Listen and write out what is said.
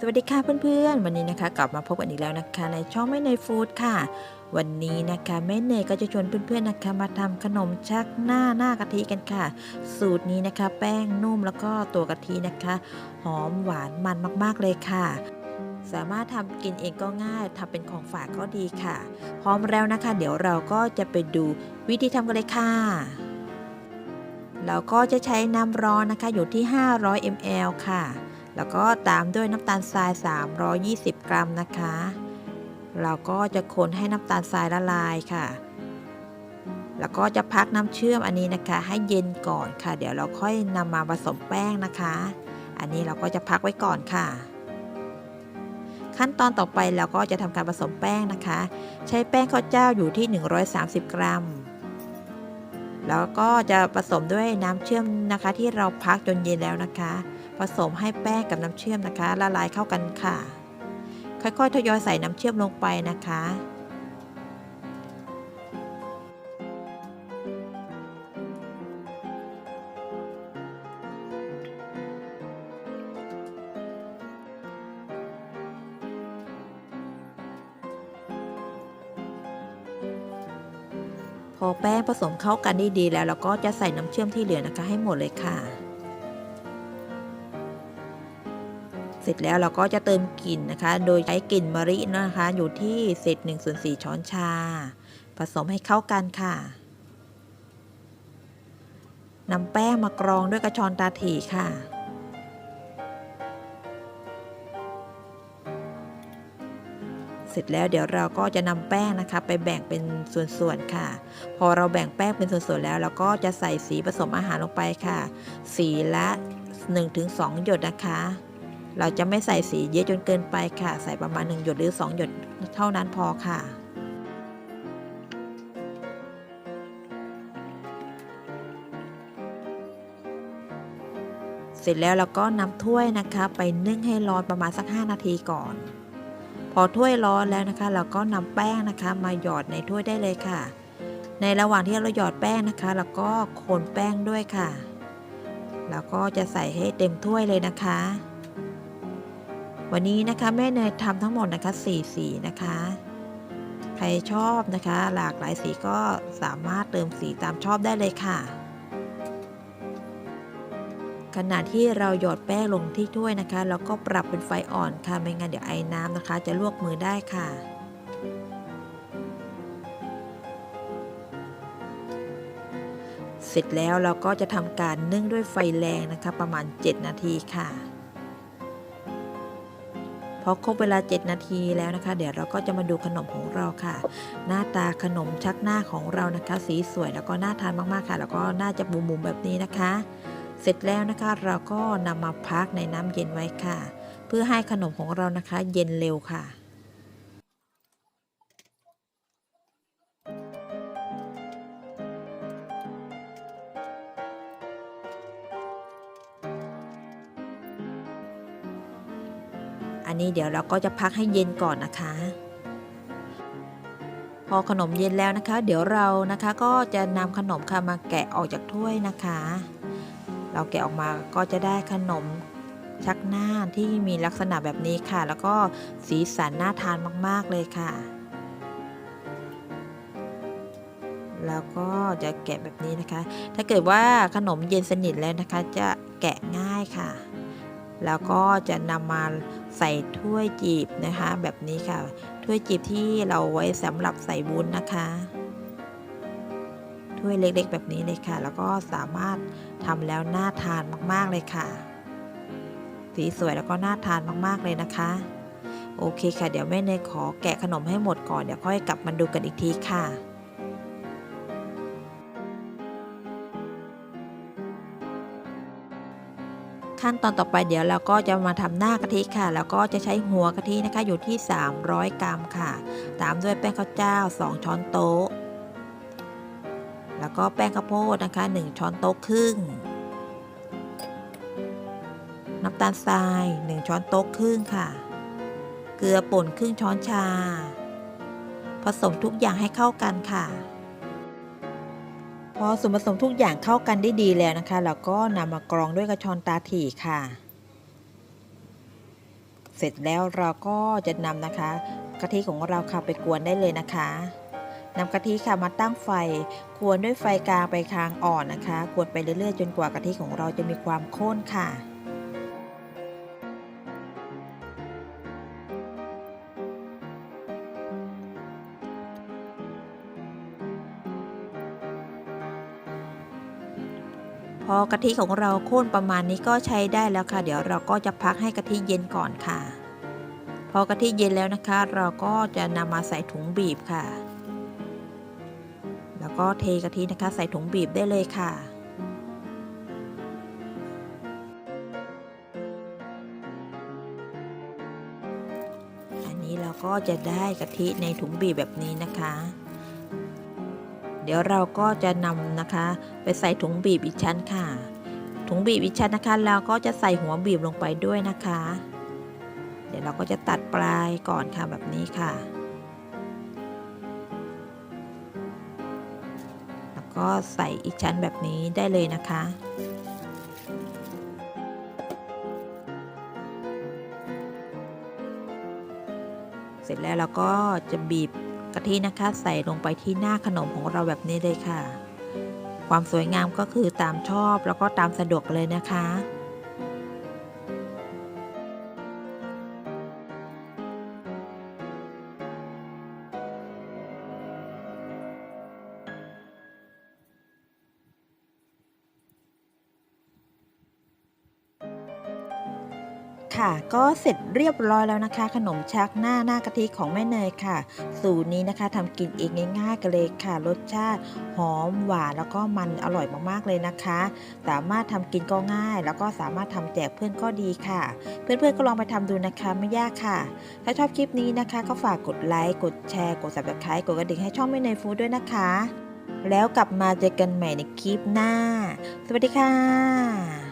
สวัสดีค่ะเพื่อนๆ วันนี้นะคะกลับมาพบกันอีกแล้วนะคะ ในช่องแม่เนยฟู้ดค่ะ วันนี้นะคะแม่เนยก็จะชวนเพื่อนๆนะคะ มาทำขนมชักหน้าหน้ากะทิกันค่ะ สูตรนี้นะคะ แป้งนุ่มแล้วก็ตัวกะทินะคะ หอมหวานมันมากๆเลยค่ะ สามารถทำกินเองก็ง่ายทำเป็นของฝากก็ดีค่ะ พร้อมแล้วนะคะ เดี๋ยวเราก็จะไปดูวิธีทำกันเลยค่ะเราก็จะใช้น้ำร้อนนะคะอยู่ที่ 500 ml ค่ะ แล้วก็ตามด้วยน้ำตาลทราย 320 กรัมนะคะ เราก็จะคนให้น้ำตาลทรายละลายค่ะ แล้วก็จะพักน้ำเชื่อมอันนี้นะคะ ให้เย็นก่อนค่ะ เดี๋ยวเราค่อยนำมาผสมแป้งนะคะ อันนี้เราก็จะพักไว้ก่อนค่ะ ขั้นตอนต่อไปเราก็จะทำการผสมแป้งนะคะ ใช้แป้งข้าวเจ้าอยู่ที่ 130 กรัม แล้วก็จะผสมด้วยน้ำเชื่อมนะคะ ที่เราพักจนเย็นแล้วนะคะ ผสมให้แป้งกับน้ำเชื่อมนะคะ ละลายเข้ากันค่ะ ค่อยๆทยอยใส่น้ำเชื่อมลงไปนะคะ พอแป้งผสมเข้ากันได้ดีแล้วเราก็จะใส่น้ำเชื่อมที่เหลือนะคะให้หมดเลยค่ะ เสร็จแล้วเราก็จะเติมกลิ่นนะคะ โดยใช้กลิ่นมะรินะคะ อยู่ที่เศษ1ส่วน4ช้อนชา ผสมให้เข้ากันค่ะนำแป้งมากรองด้วยกระชอนตาถี่ค่ะ เสร็จแล้วเดี๋ยวเราก็จะนำแป้งนะคะไปแบ่งเป็นส่วนๆค่ะ พอเราแบ่งแป้งเป็นส่วนๆแล้ว เราก็จะใส่สีผสมอาหารลงไปค่ะ สีละ 1-2 หยดนะคะ เราจะไม่ใส่สีเยอะจนเกินไปค่ะ ใส่ประมาณ 1 หยดหรือ 2 หยดเท่านั้นพอค่ะเสร็จแล้วเราก็นำถ้วยนะคะ ไปนึ่งให้ร้อนประมาณสัก 5 นาทีก่อน อถ้วยร้อนแล้วนะคะ เราก็นำแป้งนะคะ มาหยอดในถ้วยได้เลยค่ะ ในระหว่างที่เราหยอดแป้งนะคะเราก็คนแป้งด้วยค่ะ แล้วก็จะใส่ให้เต็มถ้วยเลยนะคะ วันนี้นะคะแม่เนยทำทั้งหมดนะคะ4สีนะคะ ใครชอบนะคะ หลากหลายสีก็สามารถเติมสีตามชอบได้เลยค่ะ ขณะที่เราหยอดแป้งลงที่ถ้วยนะคะเราก็ปรับเป็นไฟอ่อนค่ะ ไม่งั้นเดี๋ยวไอ้น้ำนะคะ จะลวกมือได้ค่ะ เสร็จแล้วเราก็จะทำการนึ่งด้วยไฟแรงนะคะ ประมาณ 7 นาทีค่ะพอครบเวลา 7 นาทีแล้วนะคะ เดี๋ยวเราก็จะมาดูขนมของเราค่ะ หน้าตาขนมชักหน้าของเรานะคะ สีสวยแล้วก็น่าทานมากๆค่ะ แล้วก็น่าจะบุ๋มๆแบบนี้นะคะ เสร็จแล้วนะคะเราก็นำมาพักในน้ำเย็นไว้ค่ะ เพื่อให้ขนมของเรานะคะเย็นเร็วค่ะอันนี้เดี๋ยวเราก็จะพักให้เย็นก่อนนะคะ พอขนมเย็นแล้วนะคะ เดี๋ยวเรานะคะก็จะนำขนมค่ะมาแกะออกจากถ้วยนะคะ เราแกะออกมาก็จะได้ขนมชักหน้าที่มีลักษณะแบบนี้ค่ะ แล้วก็สีสันน่าทานมาก ๆ เลยค่ะ แล้วก็จะแกะแบบนี้นะคะ ถ้าเกิดว่าขนมเย็นสนิทแล้วนะคะ จะแกะง่ายค่ะ แล้วก็จะนำมาใส่ถ้วยจีบนะคะ แบบนี้ค่ะ ถ้วยจีบที่เราไว้สำหรับใส่วุ้นนะคะ ถ้วยเล็กๆ แบบนี้เลยค่ะ แล้วก็สามารถทำแล้วน่าทานมากๆเลยค่ะ สีสวยแล้วก็น่าทานมากๆเลยนะคะ โอเคค่ะ เดี๋ยวแม่เนยขอแกะขนมให้หมดก่อน เดี๋ยวค่อยกลับมาดูกันอีกทีค่ะขั้นตอนต่อไปเดี๋ยวเราก็จะมาทำหน้ากะทิค่ะ แล้วก็จะใช้หัวกะทินะคะอยู่ที่ 300 กรัมค่ะ ตามด้วยแป้งข้าวเจ้า 2 ช้อนโต๊ะ แล้วก็แป้งข้าวโพดนะคะ 1 ช้อนโต๊ะครึ่ง น้ำตาลทราย 1 ช้อนโต๊ะครึ่งค่ะ เกลือป่นครึ่งช้อนชา ผสมทุกอย่างให้เข้ากันค่ะ พอส่วนผสมทุกอย่างเข้ากันได้ดีแล้วนะคะ เราก็นำมากรองด้วยกระชอนตาถี่ค่ะ เสร็จแล้วเราก็จะนำนะคะกะทิของเราค่ะไปกวนได้เลยนะคะ นำกะทิค่ะมาตั้งไฟกวนด้วยไฟกลางไปคางอ่อนนะคะกวนไปเรื่อยๆ จนกว่ากะทิของเราจะมีความข้นค่ะพอกะทิของเราข้นประมาณนี้ก็ใช้ได้แล้วค่ะ เดี๋ยวเราก็จะพักให้กะทิเย็นก่อนค่ะ พอกะทิเย็นแล้วนะคะ เราก็จะนำมาใส่ถุงบีบค่ะ ก็เทกะทินะคะ ใส่ถุงบีบได้เลยค่ะอันนี้เราก็จะได้กะทิในถุงบีบแบบนี้นะคะ เดี๋ยวเราก็จะนำนะคะ ไปใส่ถุงบีบอีกชั้นค่ะ ถุงบีบอีกชั้นนะคะ เราก็จะใส่หัวบีบลงไปด้วยนะคะ เดี๋ยวเราก็จะตัดปลายก่อนค่ะแบบนี้ค่ะ ก็ใส่อีกชั้นแบบนี้ได้เลยนะคะเสร็จแล้วเราก็จะบีบกะทินะคะ ใส่ลงไปที่หน้าขนมของเราแบบนี้เลยค่ะ ความสวยงามก็คือตามชอบแล้วก็ตามสะดวกเลยนะคะ ค่ะ ก็เสร็จเรียบร้อยแล้วนะคะ ขนมชักหน้าหน้ากะทิของแม่เนยค่ะ สูตรนี้นะคะทำกินเองง่ายๆกันเลยค่ะ รสชาติหอมหวานแล้วก็มันอร่อยมากๆเลยนะคะ สามารถทำกินก็ง่าย แล้วก็สามารถทำแจกเพื่อนก็ดีค่ะ เพื่อนๆก็ลองไปทำดูนะคะไม่ยากค่ะ ถ้าชอบคลิปนี้นะคะ ก็ฝากกดไลค์กดแชร์กด subscribe กดกระดิ่งให้ช่องแม่เนยฟู้ดด้วยนะคะ แล้วกลับมาเจอกันใหม่ในคลิปหน้า สวัสดีค่ะ